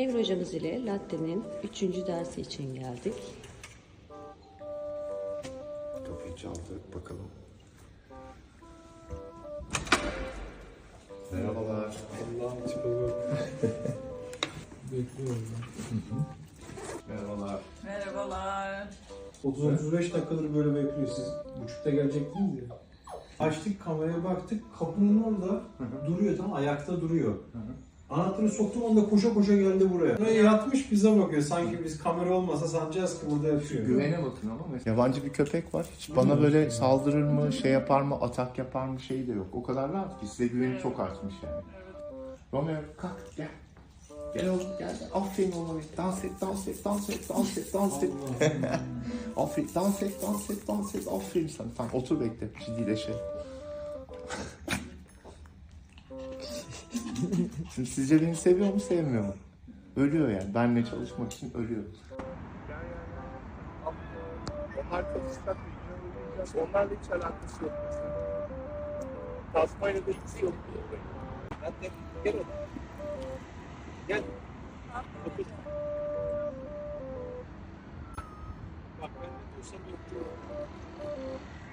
Emre hocamız ile Latte'nin 3. dersi için geldik. Kapıyı çaldı. Bakalım. Merhabalar. Allah'ım çıkalım. Bekliyorum ben. Merhabalar. Merhabalar. 30-35 dakikadır böyle bekliyor. Siz buçukta gelecektiniz ya. Açtık kameraya baktık. Kapının orada duruyor tam ayakta duruyor. Anahtarı soktum onda koşa koşa geldi buraya. Buraya yatmış bize bakıyor. Sanki biz kamera olmasa sanacağız ki burada yatıyor. Güvene bakın ama mesela. Yabancı bir köpek var. Hiç bana böyle saldırır mı, şey yapar mı, atak yapar mı şeyi de yok. O kadar rahat ki size güveni çok artmış yani. Romeo kalk gel. Gel oğlum gel. Aferin oğlum. Dans et, dans et, dans et, dans et, dans et. Aferin, dans et, dans et, dans et. Aferin sana. Tamam otur bekle. Ciddileşelim. Şimdi sizce beni seviyor mu sevmiyor mu? Ölüyor yani. Benle çalışmak için ölüyor. Onlar çalışacak hiç alakası yok. Tasmanya'da hiç yok. Ben de gel. Gel. Bak ben ne diyorsam şey yok diyorum.